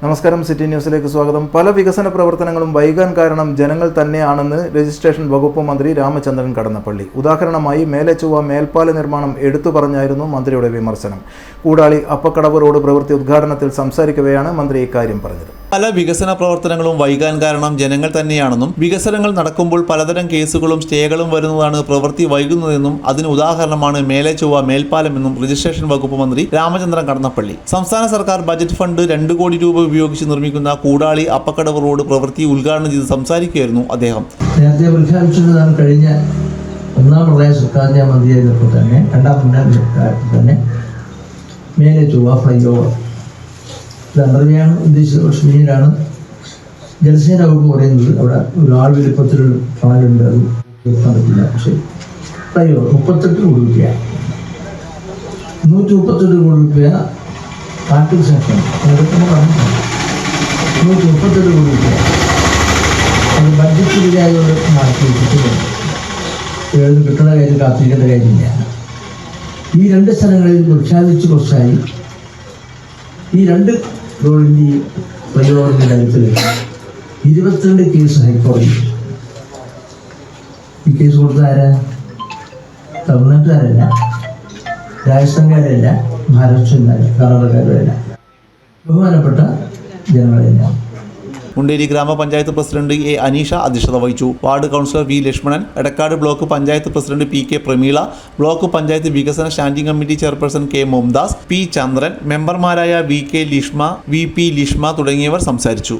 നമസ്കാരം സിറ്റി ന്യൂസിലേക്ക് സ്വാഗതം. പല വികസന പ്രവർത്തനങ്ങളും വൈകാൻ കാരണം ജനങ്ങൾ തന്നെയാണെന്ന് രജിസ്ട്രേഷൻ വകുപ്പ് മന്ത്രി രാമചന്ദ്രൻ കടന്നപ്പള്ളി. ഉദാഹരണമായി മേലച്ചുവ മേൽപ്പാല നിർമ്മാണം എടുത്തു പറഞ്ഞായിരുന്നു മന്ത്രിയുടെ വിമർശനം. കൂടാളി അപ്പക്കടവ് റോഡ് പ്രവൃത്തി ഉദ്ഘാടനത്തിൽ സംസാരിക്കവെയാണ് മന്ത്രി ഇക്കാര്യം പറഞ്ഞത്. പല വികസന പ്രവർത്തനങ്ങളും വൈകാൻ കാരണം ജനങ്ങൾ തന്നെയാണെന്നും വികസനങ്ങൾ നടക്കുമ്പോൾ പലതരം കേസുകളും സ്റ്റേകളും വരുന്നതാണ് പ്രവൃത്തി വൈകുന്നതെന്നും അതിന് ഉദാഹരണമാണ് മേലെ ചൊവ്വ മേൽപ്പാലമെന്നും രജിസ്ട്രേഷൻ വകുപ്പ് മന്ത്രി രാമചന്ദ്രൻ കടന്നപ്പള്ളി. സംസ്ഥാന സർക്കാർ ബജറ്റ് ഫണ്ട് രണ്ട് കോടി രൂപ ഉപയോഗിച്ച് നിർമ്മിക്കുന്ന കൂടാളി അപ്പക്കടവ് റോഡ് പ്രവൃത്തി ഉദ്ഘാടനം ചെയ്ത് സംസാരിക്കുകയായിരുന്നു അദ്ദേഹം. നേരത്തെ പ്രഖ്യാപിച്ചിരുന്നതാണ് കഴിഞ്ഞ ഒന്നാം പ്രളയ സർക്കാരിന്റെ മന്ത്രിയായിരുന്നപ്പോൾ തന്നെ രണ്ടാം തന്നെ മേലെ ചൊവ്വ ഫ്ലൈ ഓവർ. അണ്ടർവെയാണ് ഉദ്ദേശിച്ചത്. പക്ഷേ പിന്നീടാണ് ജലസേന വകുപ്പ് പറയുന്നത് അവിടെ ഒരു ആൾ വലുപ്പത്തിൽ പാലുണ്ട്. അത് തീർക്കാൻ പറ്റില്ല. പക്ഷേ അയ്യോ മുപ്പത്തെട്ട് കോടി രൂപ നൂറ്റി മുപ്പത്തെട്ട് കോടി രൂപ കാട്ടിൽ സെക്ഷൻ. നൂറ്റി മുപ്പത്തെട്ട് കോടി രൂപ അത് ബഡ്ജറ്റ് മാറ്റി വെച്ചിട്ടുണ്ട് ഏത് കിട്ടുന്ന കാര്യം കാത്തിരിക്കേണ്ട കാര്യമില്ല. ഈ രണ്ട് സ്ഥലങ്ങളിൽ പ്രഖ്യാപിച്ച് കുറച്ചായി. ഈ രണ്ട് റോഡിന്റെ പരിപാടി കാര്യത്തിൽ ഇരുപത്തിരണ്ട് കേസ് ഹൈക്കോടതി. ഈ കേസ് കൊടുത്ത ആരാ? തമിഴ്നാട്ടുകാരല്ല രാജസ്ഥാൻകാരല്ല മഹാരാഷ്ട്രക്കാരല്ല കർണാടകക്കാരല്ല. ബഹുമാനപ്പെട്ട ജനങ്ങളെല്ലാം. മുണ്ടേരി ഗ്രാമപഞ്ചായത്ത് പ്രസിഡന്റ് എ അനീഷ അധ്യക്ഷത വഹിച്ചു. Ward councillor V Lakshmanan Edakkad block panchayat president P K Prameela block panchayat വികസന standing committee chairperson K Mumtaz P Chandran മെമ്പർമാരായ V K Lishma V P Lishma തുടങ്ങിയവർ സംസാരിച്ചു.